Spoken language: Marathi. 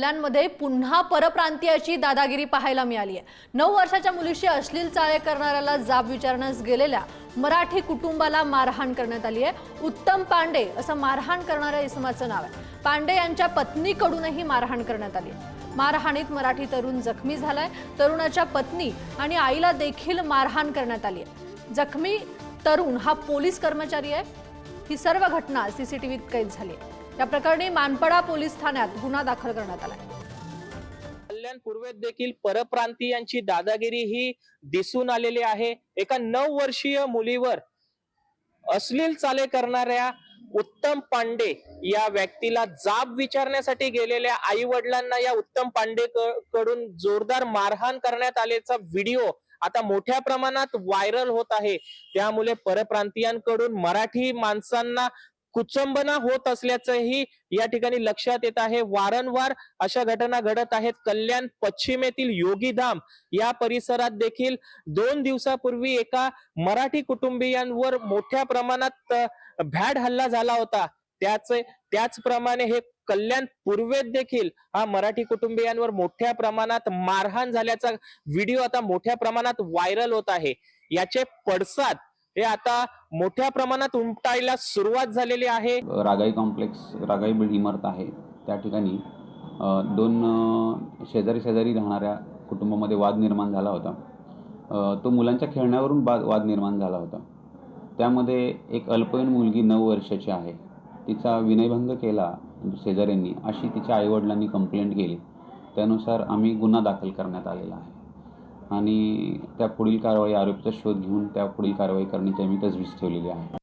हल्ल्यांमध्ये पुन्हा परप्रांतीयाची दादागिरी पाहायला मिळाली आहे. नऊ वर्षाच्या मुलीशी अश्लील चाळे करणाऱ्याला जाब विचारण्यास गेलेल्या मराठी कुटुंबाला मारहाण करण्यात आली आहे. उत्तम पांडे असं मारहाण करणाऱ्या इसमाचं नाव आहे. पांडे यांच्या पत्नीकडूनही मारहाण करण्यात आली आहे. मारहाणीत मराठी तरुण जखमी झालाय. तरुणाच्या पत्नी आणि आईला देखील मारहाण करण्यात आली आहे. जखमी तरुण हा पोलीस कर्मचारी आहे. ही सर्व घटना सीसीटीव्हीत कैद झाली आहे. या प्रकरणी मानपडा पोलीस ठाण्यात गुन्हा दाखल करण्यात आला कल्याण पूर्वेत देखील परप्रांतीयांची दादागिरी ही दिसून आलेली आहे. एका नऊ वर्षीय मुलीवर अश्लील चाले करणाऱ्या उत्तम पांडे या व्यक्तीला जाब विचारण्यासाठी गेलेल्या आई वडिलांना या उत्तम पांडे कडून जोरदार मारहाण करण्यात आल्याचा व्हिडिओ आता मोठ्या प्रमाणात व्हायरल होत आहे. त्यामुळे परप्रांतीयांकडून मराठी माणसांना कुचंबना होत असल्याचंही या ठिकाणी लक्षात येत आहे. वारंवार अशा घटना घडत आहेत. कल्याण पश्चिमेतील योगीधाम या परिसरात देखील दोन दिवसापूर्वी एका मराठी कुटुंबियांवर मोठ्या प्रमाणात भॅड भ्याड हल्ला झाला होता. त्याचे त्याचप्रमाणे हे कल्याण पूर्वेत देखील हा मराठी कुटुंबियांवर मोठ्या प्रमाणात मारहाण झाल्याचा व्हिडिओ आता मोठ्या प्रमाणात व्हायरल होत आहे. याचे पडसाद हे आता मोठ्या प्रमाणात उमटायला सुरुवात झालेली आहे. रागाई कॉम्प्लेक्स रागाई बिल्ड इमारत आहे. त्या ठिकाणी दोन शेजारी शेजारी राहणाऱ्या कुटुंबामध्ये वाद निर्माण झाला होता. तो मुलांच्या खेळण्यावरून वाद वाद निर्माण झाला होता. त्यामध्ये एक अल्पवयीन मुलगी नऊ वर्षाची आहे. तिचा विनयभंग केला शेजाऱ्यांनी अशी तिच्या आईवडिलांनी कंप्लेंट केली. त्यानुसार आम्ही गुन्हा दाखल करण्यात आलेला आहे. आणि त्या पुढील कारवाई आरोपीचा शोध घेऊन त्या पुढील कारवाई करण्याची आम्ही तजवीज ठेवलेली आहे.